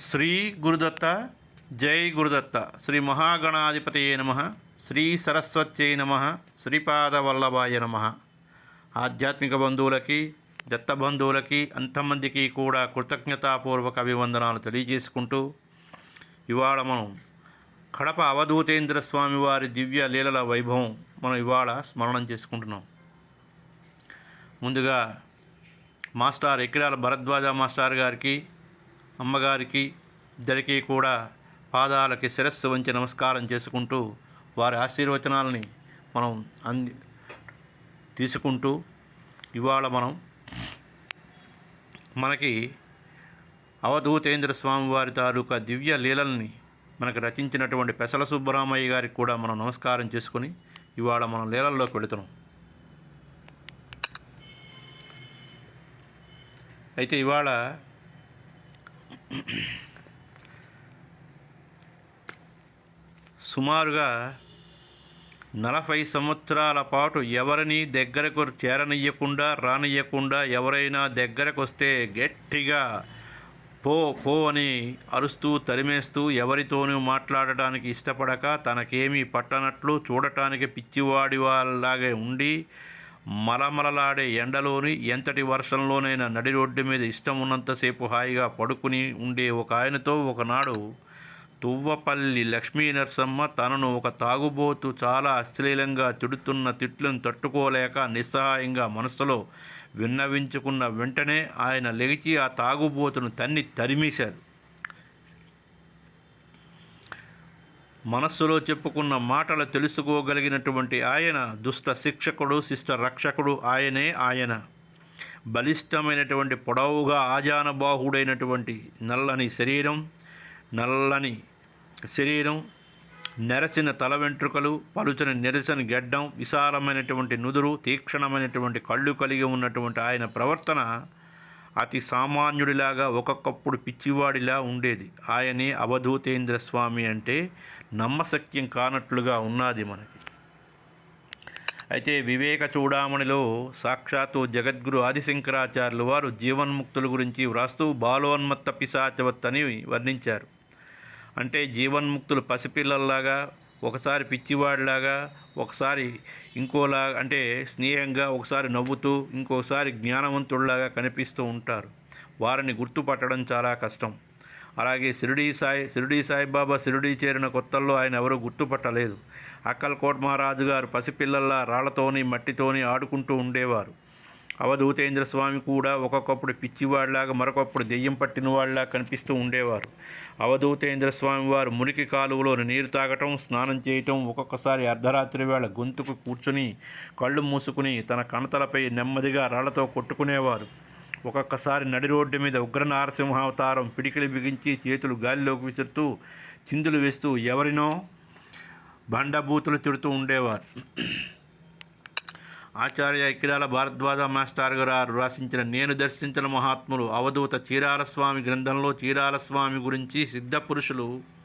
శ్రీ గురుదత్త జై గురుదత్త. శ్రీ మహాగణాధిపతయే నమ. శ్రీ సరస్వత్యై నమ. శ్రీపాదవల్లభాయ నమ. ఆధ్యాత్మిక బంధువులకి దత్త బంధువులకి అంతమందికి కూడా కృతజ్ఞతాపూర్వక అభివందనాలు తెలియజేసుకుంటూ ఇవాళ మనం కడప అవధూతేంద్ర స్వామి వారి దివ్య లీలల వైభవం మనం ఇవాళ స్మరణం చేసుకుంటున్నాం. ముందుగా మాస్టర్ ఎకిరాల భరద్వాజ మాస్టర్ గారికి అమ్మగారికి ఇద్దరికీ కూడా పాదాలకి శిరస్సు వంచి నమస్కారం చేసుకుంటూ వారి ఆశీర్వచనాలని మనం అంది తీసుకుంటూ ఇవాళ మనం మనకి అవధూతేంద్ర స్వామి వారి తాలూకా దివ్య లీలల్ని మనకు రచించినటువంటి పెసల సుబ్బరామయ్య గారికి కూడా మనం నమస్కారం చేసుకుని ఇవాళ మనం లీలల్లోకి వెళుతున్నాం. అయితే ఇవాళ సుమారుగా నలభై సంవత్సరాల పాటు ఎవరిని దగ్గరకు చేరనియ్యకుండా రానియ్యకుండా ఎవరైనా దగ్గరకు వస్తే గట్టిగా పో పో అని అరుస్తూ తరిమేస్తూ ఎవరితోనూ మాట్లాడటానికి ఇష్టపడక తనకేమీ పట్టనట్లు చూడటానికి పిచ్చివాడి వాళ్ళలాగే ఉండి మలమలలాడే ఎండలోని ఎంతటి వర్షంలోనైనా నడి రోడ్డు మీద ఇష్టం ఉన్నంతసేపు హాయిగా పడుకుని ఉండే ఒక ఆయనతో ఒకనాడు తువ్వపల్లి లక్ష్మీ నరసమ్మ తనను ఒక తాగుబోతు చాలా అశ్లీలంగా తిడుతున్న తిట్లను తట్టుకోలేక నిస్సహాయంగా మనసులో విన్నవించుకున్న వెంటనే ఆయన లేచి ఆ తాగుబోతును తన్ని తరిమేశారు. మనస్సులో చెప్పుకున్న మాటలు తెలుసుకోగలిగినటువంటి ఆయన దుష్ట శిక్షకుడు శిష్ట రక్షకుడు ఆయనే ఆయన. బలిష్టమైనటువంటి పొడవుగా ఆజానబాహుడైనటువంటి నల్లని శరీరం నల్లని శరీరం నెరసిన తల వెంట్రుకలు పలుచని నెరసిన గెడ్డం విశాలమైనటువంటి నుదురు తీక్షణమైనటువంటి కళ్ళు కలిగి ఉన్నటువంటి ఆయన ప్రవర్తన అతి సామాన్యుడిలాగా ఒక్కొక్కప్పుడు పిచ్చివాడిలా ఉండేది. ఆయనే అవధూతేంద్ర స్వామి అంటే నమ్మశక్యం కానట్లుగా ఉన్నది మనకి. అయితే వివేక చూడామణిలో సాక్షాత్తు జగద్గురు ఆదిశంకరాచార్యులు వారు జీవన్ముక్తుల గురించి వ్రాస్తూ బాలోన్మత్త పిశాచవత్ అని వర్ణించారు. అంటే జీవన్ముక్తులు పసిపిల్లల్లాగా ఒకసారి పిచ్చివాడిలాగా ఒకసారి ఇంకోలా అంటే స్నేహంగా ఒకసారి నవ్వుతూ ఇంకోసారి జ్ఞానవంతుడిలాగా కనిపిస్తూ ఉంటారు. వారిని గుర్తుపట్టడం చాలా కష్టం. అలాగే షిరిడీ సాయి షిరిడీ సాయిబాబా షిరిడీ చేరిన కొత్తల్లో ఆయన ఎవరూ గుర్తుపట్టలేదు. అక్కల్కోట్ మహారాజు గారు పసిపిల్లల్లా రాళ్ళతోని మట్టితోని ఆడుకుంటూ ఉండేవారు. అవధూతేంద్ర స్వామి కూడా ఒక్కొక్కప్పుడు పిచ్చివాళ్ళాగా మరొకప్పుడు దెయ్యం పట్టిన వాళ్ళలా కనిపిస్తూ ఉండేవారు. అవధూతేంద్ర స్వామి వారు మురికి కాలువలోని నీరు తాగటం స్నానం చేయటం ఒక్కొక్కసారి అర్ధరాత్రి వేళ గొంతుకు కూర్చుని కళ్ళు మూసుకుని తన కణతలపై నెమ్మదిగా రాళ్ళతో కొట్టుకునేవారు. ఒక్కొక్కసారి నడి రోడ్డు మీద ఉగ్ర నారసింహావతారం పిడికిలి బిగించి చేతులు గాలిలోకి విసురుతూ చిందులు వేస్తూ ఎవరినో బండబూతులు తిడుతూ ఉండేవారు. ఆచార్య ఇక్కిరాల భారద్వాజ మాస్టర్ గారు రాసించిన నేను దర్శించిన మహాత్ములు అవధూత చీరాల స్వామి గ్రంథంలో చీరాల స్వామి గురించి సిద్ధ పురుషులు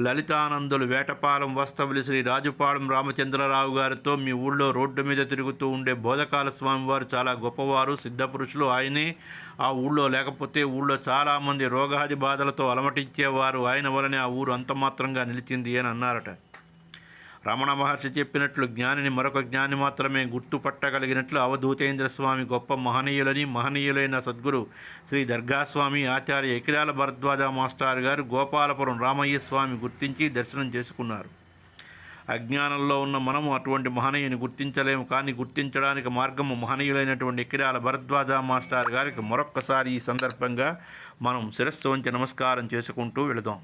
లలితానందులు వేటపాలెం వస్తవులు శ్రీ రాజుపాలెం రామచంద్రరావు గారితో మీ ఊళ్ళో రోడ్డు మీద తిరుగుతూ ఉండే బోధకాల స్వామివారు చాలా గొప్పవారు సిద్ధపురుషులు ఆయనే. ఆ ఊళ్ళో లేకపోతే ఊళ్ళో చాలామంది రోగాది బాధలతో అలమటించేవారు. ఆయన వలనే ఆ ఊరు అంతమాత్రంగా నిలిచింది అని అన్నారట. రమణ మహర్షి చెప్పినట్లు జ్ఞానిని మరొక జ్ఞాని మాత్రమే గుర్తుపట్టగలిగినట్లు అవధూతేంద్ర స్వామి గొప్ప మహనీయులని మహనీయులైన సద్గురు శ్రీ దర్గాస్వామి ఆచార్య ఎకిరాల భరద్వాజ మాస్టారు గారు గోపాలపురం రామయ్య స్వామి గుర్తించి దర్శనం చేసుకున్నారు. అజ్ఞానంలో ఉన్న మనము అటువంటి మహనీయుని గుర్తించలేము కానీ గుర్తించడానికి మార్గము మహనీయులైనటువంటి ఎకిరాల భరద్వాజ మాస్టర్ గారికి మరొక్కసారి ఈ సందర్భంగా మనం శిరస్సు వంచి నమస్కారం చేసుకుంటూ వెళదాం.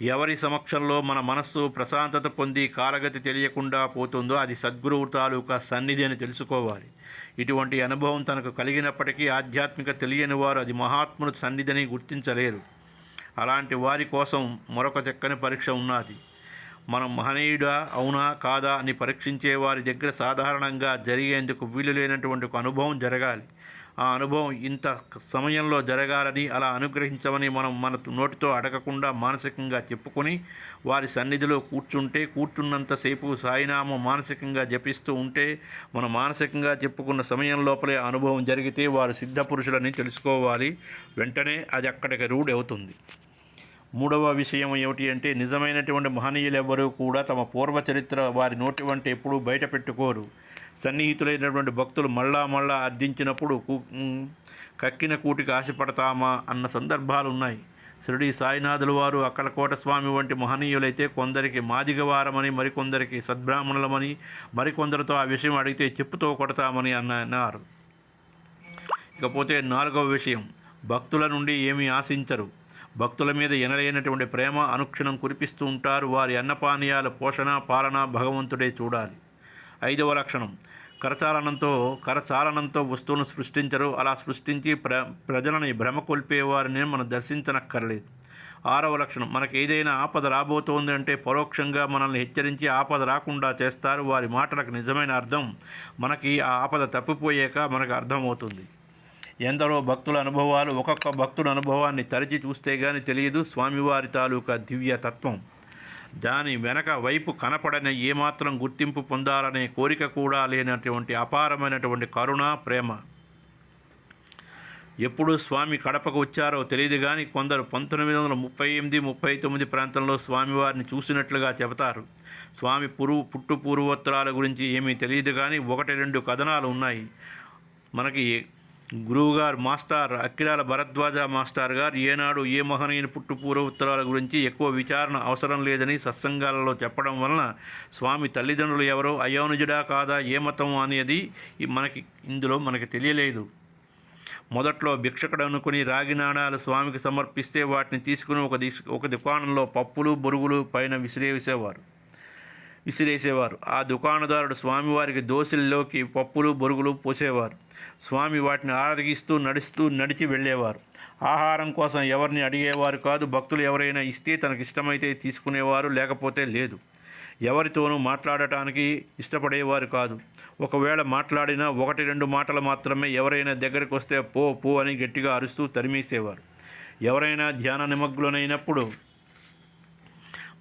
ఎవరి సమక్షంలో మన మనస్సు ప్రశాంతత పొంది కాలగతి తెలియకుండా పోతుందో అది సద్గురువు తాలూకా సన్నిధి అని తెలుసుకోవాలి. ఇటువంటి అనుభవం తనకు కలిగినప్పటికీ ఆధ్యాత్మిక తెలియని వారు అది మహాత్ముడు సన్నిధిని గుర్తించలేరు. అలాంటి వారి కోసం మరొక చక్కని పరీక్ష ఉన్నది. మనం మహనీయుడా అవునా కాదా అని పరీక్షించే వారి దగ్గర సాధారణంగా జరిగేందుకు వీలు లేనటువంటి ఒక అనుభవం జరగాలి. ఆ అనుభవం ఇంత సమయంలో జరగాలని అలా అనుగ్రహించమని మనం మన నోటితో అడగకుండా మానసికంగా చెప్పుకొని వారి సన్నిధిలో కూర్చుంటే కూర్చున్నంతసేపు సాయినామం మానసికంగా జపిస్తూ ఉంటే మన మానసికంగా చెప్పుకున్న సమయం లోపలే ఆ అనుభవం జరిగితే వారు సిద్ధ పురుషులని తెలుసుకోవాలి. వెంటనే అది అక్కడికి రూఢి అవుతుంది. మూడవ విషయం ఏమిటి అంటే నిజమైనటువంటి మహనీయులు ఎవ్వరూ కూడా తమ పూర్వ చరిత్ర వారి నోటి వంట ఎప్పుడూ బయట పెట్టుకోరు. సన్నిహితులైనటువంటి భక్తులు మళ్ళా మళ్ళా అర్థించినప్పుడు కు- కక్కిన కూటికి ఆశపడతామా అన్న సందర్భాలు ఉన్నాయి. షిరిడి సాయినాథుల వారు అక్కలకోట స్వామి వంటి మహనీయులైతే కొందరికి మాదిగవారమని మరికొందరికి సద్బ్రాహ్మణులమని మరికొందరితో ఆ విషయం అడిగితే చెప్పుతో కొడతామని అన్న అన్నారు. ఇకపోతే నాలుగవ విషయం భక్తుల నుండి ఏమీ ఆశించరు. భక్తుల మీద ఎనలేనటువంటి ప్రేమ అనుక్షణం కురిపిస్తూ ఉంటారు. వారి అన్నపానీయాల పోషణ పాలన భగవంతుడే చూడాలి. ఐదవ లక్షణం. కరచాలనంతో కరచాలనంతో వస్తువును సృష్టించరు. అలా సృష్టించి ప్ర ప్రజలని భ్రమకొల్పేవారిని మనం దర్శించనక్కర్లేదు. ఆరవ లక్షణం. మనకి ఏదైనా ఆపద రాబోతోంది అంటే పరోక్షంగా మనల్ని హెచ్చరించి ఆపద రాకుండా చేస్తారు. వారి మాటలకు నిజమైన అర్థం మనకి ఆ ఆపద తప్పిపోయాక మనకు అర్థమవుతుంది. ఎందరో భక్తుల అనుభవాలు ఒక్కొక్క భక్తుల అనుభవాన్ని తరిచి చూస్తే గాని తెలియదు. స్వామివారి తాలూకా దివ్య తత్వం దాని వెనక వైపు కనపడని ఏమాత్రం గుర్తింపు పొందాలనే కోరిక కూడా లేనటువంటి అపారమైనటువంటి కరుణ ప్రేమ. ఎప్పుడు స్వామి కడపకు వచ్చారో తెలియదు కానీ కొందరు పంతొమ్మిది వందల ముప్పై ఎనిమిది ముప్పై తొమ్మిది ప్రాంతంలో స్వామివారిని చూసినట్లుగా చెబుతారు. స్వామి పురువు పుట్టు పూర్వోత్తరాల గురించి ఏమీ తెలియదు కానీ ఒకటి రెండు కథనాలు ఉన్నాయి. మనకి గురువుగారు మాస్టర్ అక్కిరాల భరద్వాజ మాస్టర్ గారు ఏనాడు ఏ మహనీయుని పుట్టు పూర్వోత్తరాల గురించి ఎక్కువ విచారణ అవసరం లేదని సత్సంగాలలో చెప్పడం వలన స్వామి తల్లిదండ్రులు ఎవరో అయోనుజుడా కాదా ఏ మతం అనేది మనకి ఇందులో మనకి తెలియలేదు. మొదట్లో భిక్షకుడు అనుకుని రాగి నాణాలు స్వామికి సమర్పిస్తే వాటిని తీసుకుని ఒక దిశ ఒక దుకాణంలో పప్పులు బొరుగులు పైన విసిరేసేవారు విసిరేసేవారు. ఆ దుకాణదారుడు స్వామివారికి దోశల్లోకి పప్పులు బొరుగులు పోసేవారు. స్వామి వాటిని ఆరగిస్తూ నడుస్తూ నడిచి వెళ్ళేవారు. ఆహారం కోసం ఎవరిని అడిగేవారు కాదు భక్తులు ఎవరైనా ఇస్తే తనకు ఇష్టమైతే తీసుకునేవారు లేకపోతే లేదు. ఎవరితోనూ మాట్లాడటానికి ఇష్టపడేవారు కాదు. ఒకవేళ మాట్లాడినా ఒకటి రెండు మాటలు మాత్రమే ఎవరైనా దగ్గరికి వస్తే పో పో అని గట్టిగా అరుస్తూ తరిమేసేవారు. ఎవరైనా ధ్యాన నిమగ్నులైనప్పుడు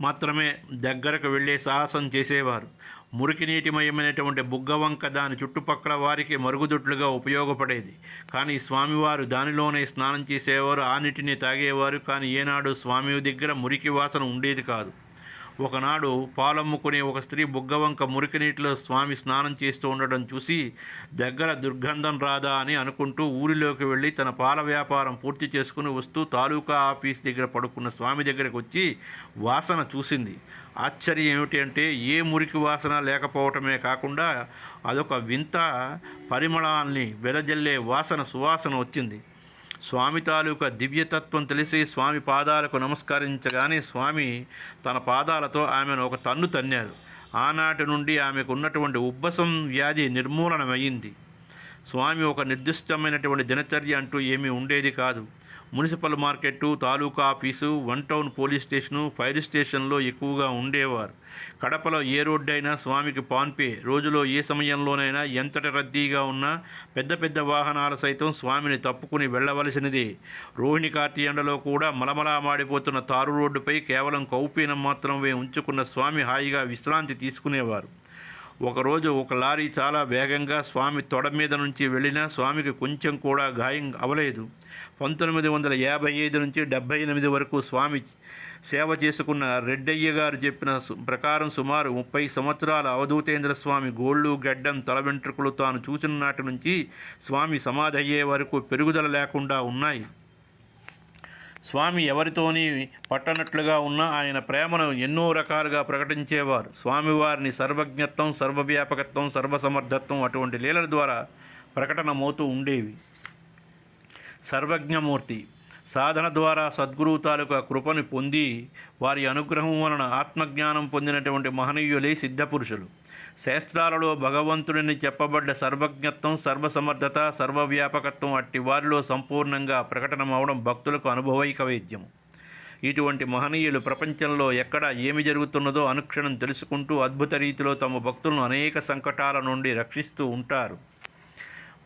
మాత్రమే దగ్గరకు వెళ్ళే సాహసం చేసేవారు. మురికి నీటిమయమైనటువంటి బుగ్గవంక దాని చుట్టుపక్కల వారికి మరుగుదొడ్లుగా ఉపయోగపడేది. కానీ స్వామివారు దానిలోనే స్నానం చేసేవారు ఆ నీటిని తాగేవారు. కానీ ఏనాడు స్వామి దగ్గర మురికి వాసన ఉండేది కాదు. ఒకనాడు పాలమ్ముకునే ఒక స్త్రీ బుగ్గవంక మురికి నీటిలో స్వామి స్నానం చేస్తూ ఉండడం చూసి దగ్గర దుర్గంధం రాదా అని అనుకుంటూ ఊరిలోకి వెళ్ళి తన పాల వ్యాపారం పూర్తి చేసుకుని వస్తూ తాలూకా ఆఫీస్ దగ్గర పడుకున్న స్వామి దగ్గరకు వచ్చి వాసన చూసింది. ఆశ్చర్యం ఏమిటి అంటే ఏ మురికి వాసన లేకపోవటమే కాకుండా అదొక వింత పరిమళాల్ని వెదజల్లే వాసన సువాసన వచ్చింది. స్వామి తాలూకా దివ్యతత్వం తెలిసి స్వామి పాదాలకు నమస్కరించగానే స్వామి తన పాదాలతో ఆమెను ఒక తన్ను తన్నారు. ఆనాటి నుండి ఆమెకు ఉన్నటువంటి ఉబ్బసం వ్యాధి నిర్మూలనమయ్యింది. స్వామి ఒక నిర్దిష్టమైనటువంటి దినచర్య అంటూ ఏమీ ఉండేది కాదు. Municipal market taluka office one town police station fire స్టేషన్లో ఎక్కువగా ఉండేవారు. కడపలో ఏ రోడ్డు అయినా స్వామికి పాన్పే. రోజులో ఏ సమయంలోనైనా ఎంతటి రద్దీగా ఉన్నా పెద్ద పెద్ద వాహనాలు సైతం స్వామిని తప్పుకుని వెళ్ళవలసినదే. రోహిణి కార్తీ ఎండలో కూడా మలమలా మాడిపోతున్న తారు రోడ్డుపై కేవలం కౌపీనం మాత్రమే ఉంచుకున్న స్వామి హాయిగా విశ్రాంతి తీసుకునేవారు. ఒకరోజు ఒక లారీ చాలా వేగంగా స్వామి తొడ మీద నుంచి వెళ్ళినా స్వామికి కొంచెం కూడా గాయం అవలేదు పంతొమ్మిది వందల యాభై ఐదు నుంచి డెబ్భై ఎనిమిది వరకు స్వామి సేవ చేసుకున్న రెడ్డయ్య గారు చెప్పిన ప్రకారం సుమారు ముప్పై సంవత్సరాల అవధూతేంద్ర స్వామి గోళ్ళు గడ్డం తల వెంట్రుకలు తాను చూసిన నాటి నుంచి స్వామి సమాధి అయ్యే వరకు పెరుగుదల లేకుండా ఉన్నాయి. స్వామి ఎవరితోని పట్టనట్లుగా ఉన్న ఆయన ప్రేమను ఎన్నో రకాలుగా ప్రకటించేవారు. స్వామివారిని సర్వజ్ఞత్వం సర్వవ్యాపకత్వం సర్వసమర్థత్వం అటువంటి లీలల ద్వారా ప్రకటనమవుతూ ఉండేవి. సర్వజ్ఞమూర్తి. సాధన ద్వారా సద్గురువు తాలూకా కృపను పొంది వారి అనుగ్రహం వలన ఆత్మజ్ఞానం పొందినటువంటి మహనీయులే సిద్ధపురుషులు. శాస్త్రాలలో భగవంతుడిని చెప్పబడ్డ సర్వజ్ఞత్వం సర్వసమర్థత సర్వవ్యాపకత్వం అట్టి వారిలో సంపూర్ణంగా ప్రకటనమవడం భక్తులకు అనుభవైక వైద్యం. ఇటువంటి మహనీయులు ప్రపంచంలో ఎక్కడ ఏమి జరుగుతున్నదో అనుక్షణం తెలుసుకుంటూ అద్భుత రీతిలో తమ భక్తులను అనేక సంకటాల నుండి రక్షిస్తూ ఉంటారు.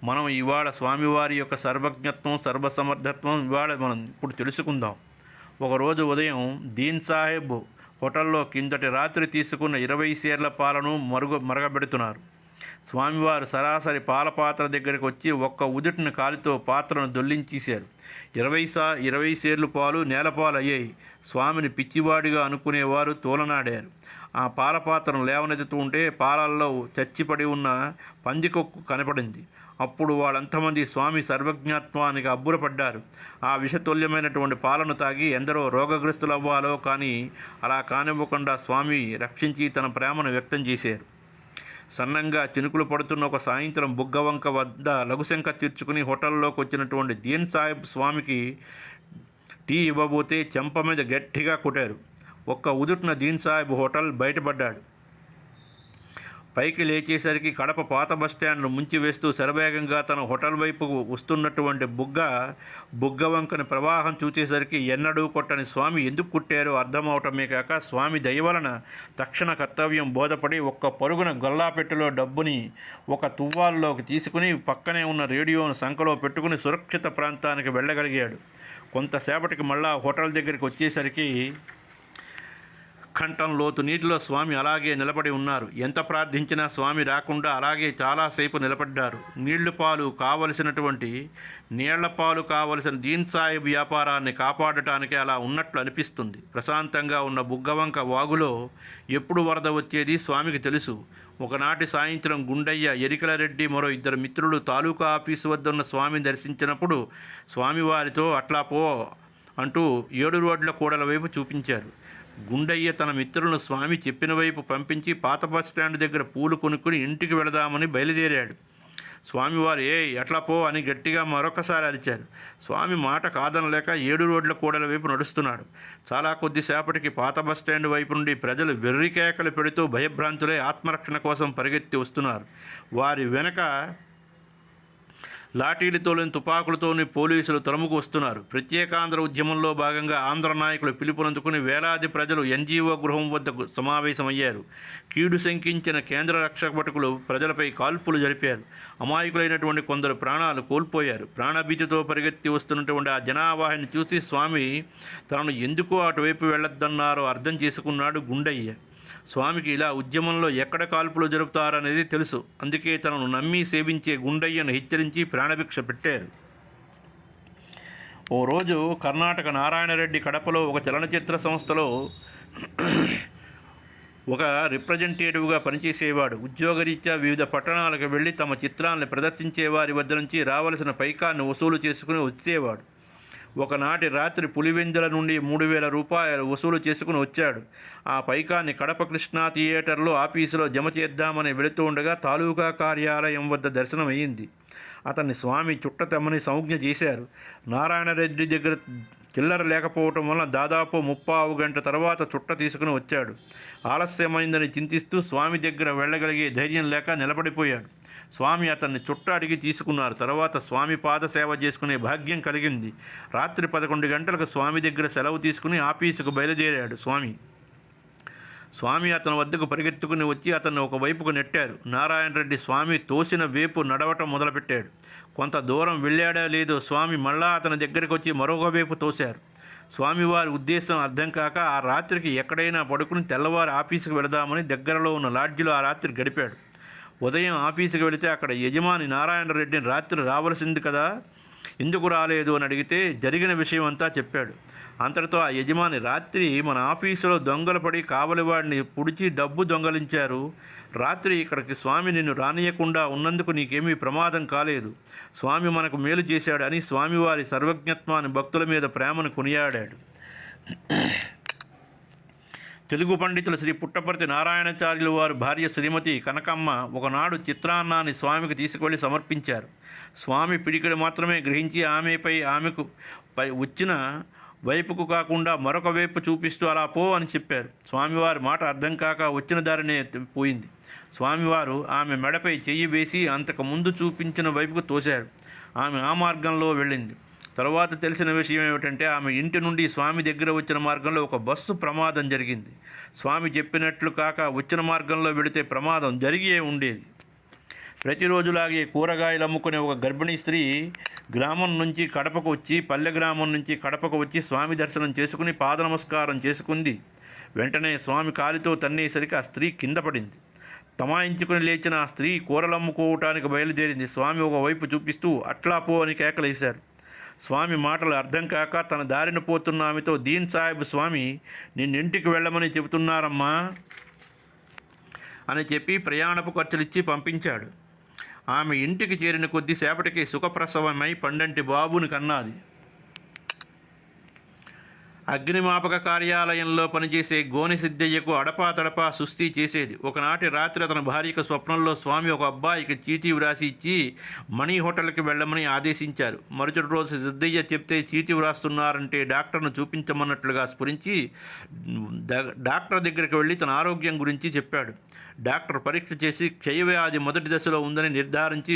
మనం ఇవాళ స్వామివారి యొక్క సర్వజ్ఞత్వం సర్వసమర్థత్వం ఇవాళ మనం ఇప్పుడు తెలుసుకుందాం. ఒకరోజు ఉదయం దీన్ సాహెబ్ హోటల్లో కిందటి రాత్రి తీసుకున్న ఇరవై సేర్ల పాలను మరుగు మరగబెడుతున్నారు. స్వామివారు సరాసరి పాల పాత్ర దగ్గరికి వచ్చి ఒక్క ఉదుటిన కాలితో పాత్రను దొల్లించేశారు. ఇరవై సా ఇరవై సేర్లు పాలు నేలపాలు అయ్యాయి స్వామిని పిచ్చివాడిగా అనుకునేవారు తోలనాడారు. ఆ పాల పాత్రను లేవనెత్తుతూ ఉంటే పాలల్లో చచ్చిపడి ఉన్న పందికొక్కు కనపడింది. అప్పుడు వాళ్ళంతమంది స్వామి సర్వజ్ఞాత్వానికి అబ్బురపడ్డారు. ఆ విషతుల్యమైనటువంటి పాలను తాగి ఎందరో రోగగ్రస్తులవ్వాలో కానీ అలా కానివ్వకుండా స్వామి రక్షించి తన ప్రేమను వ్యక్తం చేశారు. సన్నంగా చినుకులు పడుతున్న ఒక సాయంత్రం బుగ్గవంక వద్ద లఘుశంక తీర్చుకుని హోటల్లోకి వచ్చినటువంటి దీన్ సాహెబ్ స్వామికి టీ ఇవ్వబోతే చెంప మీద గట్టిగా కొట్టారు. ఒక్క ఉదుటిన దీన్ సాహెబ్ హోటల్ బయటపడ్డాడు. పైకి లేచేసరికి కడప పాత బస్టాండ్ను ముంచివేస్తూ శరవేగంగా తన హోటల్ వైపుకు వస్తున్నటువంటి బుగ్గ బుగ్గ వంకని ప్రవాహం చూచేసరికి ఎన్నడూ కొట్టని స్వామి ఎందుకు కుట్టారో అర్థమవటమే కాక స్వామి దయవలన తక్షణ కర్తవ్యం బోధపడి ఒక్క పరుగున గొల్లాపెట్టెలో డబ్బుని ఒక తువ్వాల్లోకి తీసుకుని పక్కనే ఉన్న రేడియోను సంకలో పెట్టుకుని సురక్షిత ప్రాంతానికి వెళ్ళగలిగాడు. కొంతసేపటికి మళ్ళా హోటల్ దగ్గరికి వచ్చేసరికి కంఠం లోతు నీటిలో స్వామి అలాగే నిలబడి ఉన్నారు. ఎంత ప్రార్థించినా స్వామి రాకుండా అలాగే చాలాసేపు నిలబడ్డారు. నీళ్ళు పాలు కావలసినటువంటి నీళ్ళ పాలు కావలసిన దీన్ సాహిబ్ వ్యాపారాన్ని కాపాడటానికి అలా ఉన్నట్లు అనిపిస్తుంది. ప్రశాంతంగా ఉన్న బుగ్గవంక వాగులో ఎప్పుడు వరద వచ్చేది స్వామికి తెలుసు. ఒకనాటి సాయంత్రం గుండయ్య ఎరికలరెడ్డి మరో ఇద్దరు మిత్రులు తాలూకా ఆఫీసు వద్ద ఉన్న స్వామిని దర్శించినప్పుడు స్వామివారితో అట్లా పో అంటూ ఏడు రోడ్ల కూడల వైపు చూపించారు. గుండయ్య తన మిత్రులను స్వామి చెప్పిన వైపు పంపించి పాత బస్ స్టాండ్ దగ్గర పూలు కొనుక్కుని ఇంటికి వెళదామని బయలుదేరాడు. స్వామివారు ఏ ఎట్లా పో అని గట్టిగా మరొకసారి అరిచారు. స్వామి మాట కాదనలేక ఏడు రోడ్ల కూడల వైపు నడుస్తున్నాడు. చాలా కొద్దిసేపటికి పాత బస్ స్టాండ్ వైపు నుండి ప్రజలు వెర్రికేకలు పెడుతూ భయభ్రాంతులై ఆత్మరక్షణ కోసం పరిగెత్తి వస్తున్నారు. వారి వెనక లాఠీలతోని తుపాకులతోని పోలీసులు తరుముకు వస్తున్నారు. ప్రత్యేకాంధ్ర ఉద్యమంలో భాగంగా ఆంధ్ర నాయకులు పిలుపునందుకుని వేలాది ప్రజలు ఎన్జీఓ గృహం వద్దకు సమావేశమయ్యారు. కీడు శంకించిన కేంద్ర రక్షక భటుకులు ప్రజలపై కాల్పులు జరిపారు. అమాయకులైనటువంటి కొందరు ప్రాణాలు కోల్పోయారు. ప్రాణభీతితో పరిగెత్తి వస్తున్నటువంటి ఆ జనావాహిని చూసి స్వామి తనను ఎందుకు అటువైపు వెళ్ళొద్దన్నారో అర్థం చేసుకున్నాడు గుండయ్య. స్వామికి ఇలా ఉద్యమంలో ఎక్కడ కాల్పులు జరుపుతారనేది తెలుసు. అందుకే తనను నమ్మి సేవించే గుండయ్యను హెచ్చరించి ప్రాణభిక్ష పెట్టారు. ఓ రోజు కర్ణాటక నారాయణరెడ్డి కడపలో ఒక చలనచిత్ర సంస్థలో ఒక రిప్రజెంటేటివ్గా పనిచేసేవాడు. ఉద్యోగరీత్యా వివిధ పట్టణాలకు వెళ్ళి తమ చిత్రాలను ప్రదర్శించే వారి వద్ద నుంచి రావలసిన పైకాన్ని వసూలు చేసుకుని వచ్చేవాడు. ఒకనాటి రాత్రి పులివెంజల నుండి మూడు వేల రూపాయలు వసూలు చేసుకుని వచ్చాడు. ఆ పైకాన్ని కడప కృష్ణా థియేటర్లో ఆఫీసులో జమ చేద్దామని వెళుతూ ఉండగా తాలూకా కార్యాలయం వద్ద దర్శనమయ్యింది అతన్ని స్వామి చుట్ట తెమ్మని సంజ్ఞ చేశారు. నారాయణరెడ్డి దగ్గర చిల్లర లేకపోవటం వలన దాదాపు ముప్పావు గంట తర్వాత చుట్ట తీసుకుని వచ్చాడు. ఆలస్యమైందని చింతిస్తూ స్వామి దగ్గర వెళ్ళగలిగే ధైర్యం లేక నిలబడిపోయాడు. స్వామి అతన్ని చుట్టాడికి తీసుకున్నారు. తర్వాత స్వామి పాద సేవ చేసుకునే భాగ్యం కలిగింది. రాత్రి పదకొండు గంటలకు స్వామి దగ్గర సెలవు తీసుకుని ఆఫీసుకు బయలుదేరాడు స్వామి. స్వామి అతని వద్దకు పరిగెత్తుకుని వచ్చి అతన్ని ఒకవైపుకు నెట్టారు. నారాయణ రెడ్డి స్వామి తోసిన వేపు నడవటం మొదలుపెట్టాడు. కొంత దూరం వెళ్ళాడా లేదో స్వామి మళ్ళా అతని దగ్గరికి వచ్చి మరొక వైపు తోశారు. స్వామివారి ఉద్దేశం అర్థం కాక ఆ రాత్రికి ఎక్కడైనా పడుకుని తెల్లవారు ఆఫీసుకు వెళదామని దగ్గరలో ఉన్న లాడ్జిలో ఆ రాత్రి గడిపాడు. ఉదయం ఆఫీసుకి వెళితే అక్కడ యజమాని నారాయణ రెడ్డిని రాత్రి రావాల్సింది కదా? ఎందుకు రాలేదు అని అడిగితే జరిగిన విషయం అంతా చెప్పాడు. అంతటితో ఆ యజమాని రాత్రి మన ఆఫీసులో దొంగలు పడి కావలివాడిని పుడిచి డబ్బు దొంగలించారు. రాత్రి ఇక్కడికి స్వామి నిన్ను రానియకుండా ఉన్నందుకు నీకేమీ ప్రమాదం కాలేదు. స్వామి మనకు మేలు చేశాడు అని స్వామివారి సర్వజ్ఞత్వాన్ని భక్తుల మీద ప్రేమను కొనియాడాడు. తెలుగు పండితులు శ్రీ పుట్టపర్తి నారాయణాచార్యులు వారి భార్య శ్రీమతి కనకమ్మ ఒకనాడు చిత్రాన్నాన్ని స్వామికి తీసుకువెళ్ళి సమర్పించారు. స్వామి పిడికిడి మాత్రమే గ్రహించి ఆమెపై ఆమెకు పై వచ్చిన వైపుకు కాకుండా మరొక వైపు చూపిస్తూ అలా పో అని చెప్పారు. స్వామివారి మాట అర్థం కాక వచ్చిన దారినే పోయింది. స్వామివారు ఆమె మెడపై చెయ్యి వేసి అంతకు ముందు చూపించిన వైపుకు తోశారు. ఆమె ఆ మార్గంలో వెళ్ళింది. తర్వాత తెలిసిన విషయం ఏమిటంటే ఆమె ఇంటి నుండి స్వామి దగ్గర వచ్చిన మార్గంలో ఒక బస్సు ప్రమాదం జరిగింది. స్వామి చెప్పినట్లు కాక వచ్చిన మార్గంలో వెళితే ప్రమాదం జరిగే ఉండేది. ప్రతిరోజులాగే కూరగాయలు అమ్ముకునే ఒక గర్భిణీ స్త్రీ గ్రామం నుంచి కడపకు వచ్చి పల్లె గ్రామం నుంచి కడపకు వచ్చి స్వామి దర్శనం చేసుకుని పాద నమస్కారం చేసుకుంది. వెంటనే స్వామి కాలితో తన్నేసరికి ఆ స్త్రీ కింద పడింది. తమాయించుకుని లేచిన ఆ స్త్రీ కూరలు అమ్ముకోవటానికి బయలుదేరింది. స్వామి ఒకవైపు చూపిస్తూ అట్లా పో అని కేకలేశారు. స్వామి మాటలు అర్థం కాక తన దారిన పోతున్న ఆమెతో దీన్ సాహెబ్ స్వామి నిన్నింటికి వెళ్ళమని చెబుతున్నారమ్మా అని చెప్పి ప్రయాణపు ఖర్చులిచ్చి పంపించాడు. ఆమె ఇంటికి చేరిన కొద్దిసేపటికి సుఖప్రసవమై పండంటి బాబుని కన్నాది. అగ్నిమాపక కార్యాలయంలో పనిచేసే గోని సిద్ధయ్యకు అడపా తడపా సుస్థి చేసేది. ఒకనాటి రాత్రి అతని భార్యకు స్వప్నంలో స్వామి ఒక అబ్బాయికి చీటీ వ్రాసి ఇచ్చి మణి హోటల్కి వెళ్ళమని ఆదేశించారు. మరుసటి రోజు సిద్ధయ్య చెప్తే చీటీ వ్రాస్తున్నారంటే డాక్టర్ను చూపించమన్నట్లుగా స్ఫురించి డాక్టర్ దగ్గరికి వెళ్ళి తన ఆరోగ్యం గురించి చెప్పాడు. డాక్టర్ పరీక్ష చేసి క్షయవ్యాధి మొదటి దశలో ఉందని నిర్ధారించి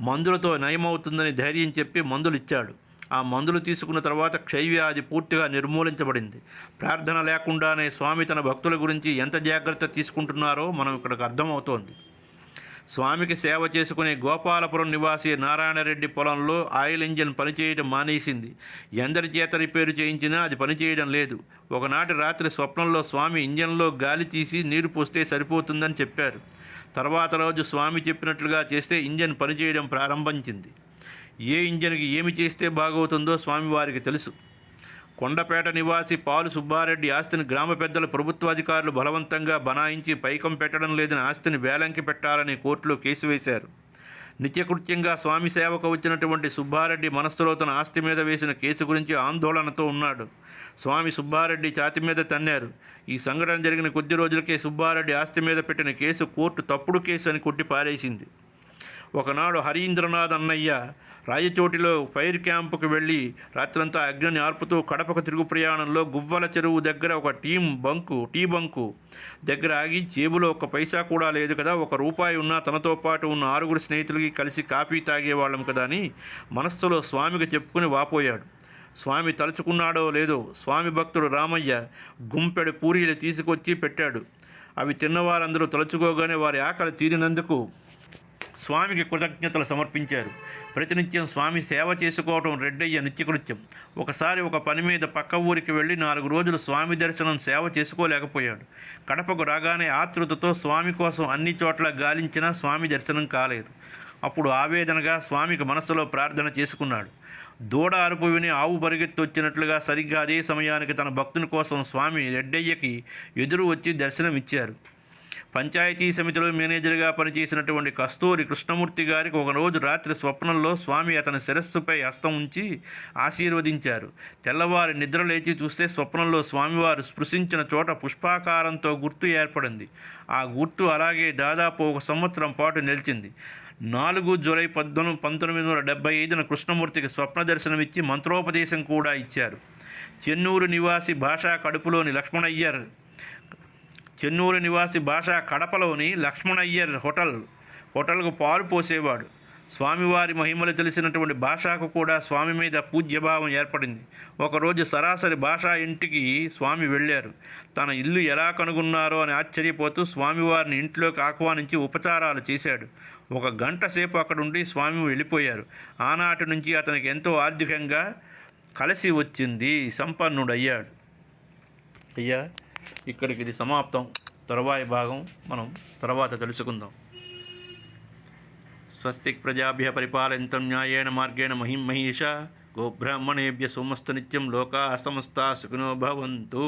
మందులతో నయమవుతుందని ధైర్యం చెప్పి మందులు ఇచ్చాడు ఆ మందులు తీసుకున్న తర్వాత క్షయవ్యాధి పూర్తిగా నిర్మూలించబడింది. ప్రార్థన లేకుండానే స్వామి తన భక్తుల గురించి ఎంత జాగ్రత్త తీసుకుంటున్నారో మనం ఇక్కడికి అర్థమవుతోంది. స్వామికి సేవ చేసుకునే గోపాలపురం నివాసి నారాయణరెడ్డి పొలంలో ఆయిల్ ఇంజిన్ పనిచేయడం మానేసింది. ఎందరి చేత రిపేరు చేయించినా అది పనిచేయడం లేదు. ఒకనాటి రాత్రి స్వప్నంలో స్వామి ఇంజన్లో గాలి తీసి నీరు పోస్తే సరిపోతుందని చెప్పారు. తర్వాత రోజు స్వామి చెప్పినట్లుగా చేస్తే ఇంజన్ పనిచేయడం ప్రారంభించింది. ఏ ఇంజన్కి ఏమి చేస్తే బాగవుతుందో స్వామివారికి తెలుసు. కొండపేట నివాసి పాలు సుబ్బారెడ్డి ఆస్తిని గ్రామ పెద్దల ప్రభుత్వాధికారులు బలవంతంగా బనాయించి పైకం పెట్టడం లేదని ఆస్తిని వేలంకి పెట్టాలని కోర్టులో కేసు వేశారు. నిత్యకృత్యంగా స్వామి సేవకు వచ్చినటువంటి సుబ్బారెడ్డి మనస్సులో తన ఆస్తి మీద వేసిన కేసు గురించి ఆందోళనతో ఉన్నాడు. స్వామి సుబ్బారెడ్డి ఛాతి మీద తన్నారు. ఈ సంఘటన జరిగిన కొద్ది రోజులకే సుబ్బారెడ్డి ఆస్తి మీద పెట్టిన కేసు కోర్టు తప్పుడు కేసు అని కొట్టి పారేసింది. ఒకనాడు హరీంద్రనాథ్ అన్నయ్య రాయచోటిలో ఫైర్ క్యాంపుకు వెళ్ళి రాత్రంతా అగ్నిని ఆర్పుతూ కడపకు తిరుగు ప్రయాణంలో గువ్వల చెరువు దగ్గర ఒక టీం బంకు టీ బంకు దగ్గర ఆగి జేబులో ఒక పైసా కూడా లేదు కదా ఒక రూపాయి ఉన్నా తనతో పాటు ఉన్న ఆరుగురు స్నేహితులకి కలిసి కాఫీ తాగేవాళ్ళం కదా అని మనస్సులో స్వామికి చెప్పుకుని వాపోయాడు. స్వామి తలుచుకున్నాడో లేదో స్వామి భక్తుడు రామయ్య గుంపెడు పూరీలు తీసుకొచ్చి పెట్టాడు. అవి తిన్నవారందరూ తలుచుకోగానే వారి ఆకలి తీరినందుకు స్వామికి కృతజ్ఞతలు సమర్పించారు. ప్రతినిత్యం స్వామి సేవ చేసుకోవటం రెడ్డయ్య నిత్యకృత్యం. ఒకసారి ఒక పని మీద పక్క ఊరికి వెళ్ళి నాలుగు రోజులు స్వామి దర్శనం సేవ చేసుకోలేకపోయాడు. కడపకు రాగానే ఆతృతతో స్వామి కోసం అన్ని చోట్ల గాలించినా స్వామి దర్శనం కాలేదు. అప్పుడు ఆవేదనగా స్వామికి మనసులో ప్రార్థన చేసుకున్నాడు. దూడ అరుపు విని ఆవు పరిగెత్తొచ్చినట్లుగా సరిగ్గా అదే సమయానికి తన భక్తుని కోసం స్వామి రెడ్డయ్యకి ఎదురు వచ్చి దర్శనం ఇచ్చారు పంచాయతీ సమితిలో మేనేజర్గా పనిచేసినటువంటి కస్తూరి కృష్ణమూర్తి గారికి ఒకరోజు రాత్రి స్వప్నంలో స్వామి అతని శిరస్సుపై హస్తం ఉంచి ఆశీర్వదించారు. తెల్లవారి నిద్ర లేచి చూస్తే స్వప్నంలో స్వామివారు స్పృశించిన చోట పుష్పాకారంతో గుర్తు ఏర్పడింది. ఆ గుర్తు అలాగే దాదాపు ఒక సంవత్సరం పాటు నిలిచింది. నాలుగు జూలై పద్దెనిమిది పంతొమ్మిది వందల డెబ్బై ఐదున కృష్ణమూర్తికి స్వప్న దర్శనమిచ్చి మంత్రోపదేశం కూడా ఇచ్చారు. చెన్నూరు నివాసి భాషా కడుపులోని లక్ష్మణయ్యర్ చెన్నూరు నివాసి భాష కడపలోని లక్ష్మణయ్యర్ హోటల్ హోటల్కు పాలు పోసేవాడు. స్వామివారి మహిమలు తెలిసినటువంటి భాషకు కూడా స్వామి మీద పూజ్యభావం ఏర్పడింది. ఒకరోజు సరాసరి భాష ఇంటికి స్వామి వెళ్ళారు. తన ఇల్లు ఎలా కనుగొన్నారో అని ఆశ్చర్యపోతూ స్వామివారిని ఇంట్లోకి ఆహ్వానించి ఉపచారాలు చేశాడు. ఒక గంట సేపు అక్కడ ఉండి స్వామి వెళ్ళిపోయారు. ఆనాటి నుంచి అతనికి ఎంతో ఆర్థికంగా కలిసి వచ్చింది సంపన్నుడయ్యాడు. అయ్యా ఇక్కడికి ఇది సమాప్తం. తరువాయి భాగం మనం తర్వాత తెలుసుకుందాం. స్వస్తిక్ ప్రజాభ్య పరిపాలయంతం న్యాయేణ మార్గేణ మహిం మహిష గోబ్రాహ్మణేభ్య సోమస్తు నిత్యం లోకా సమస్తా సుఖినో భవంతు.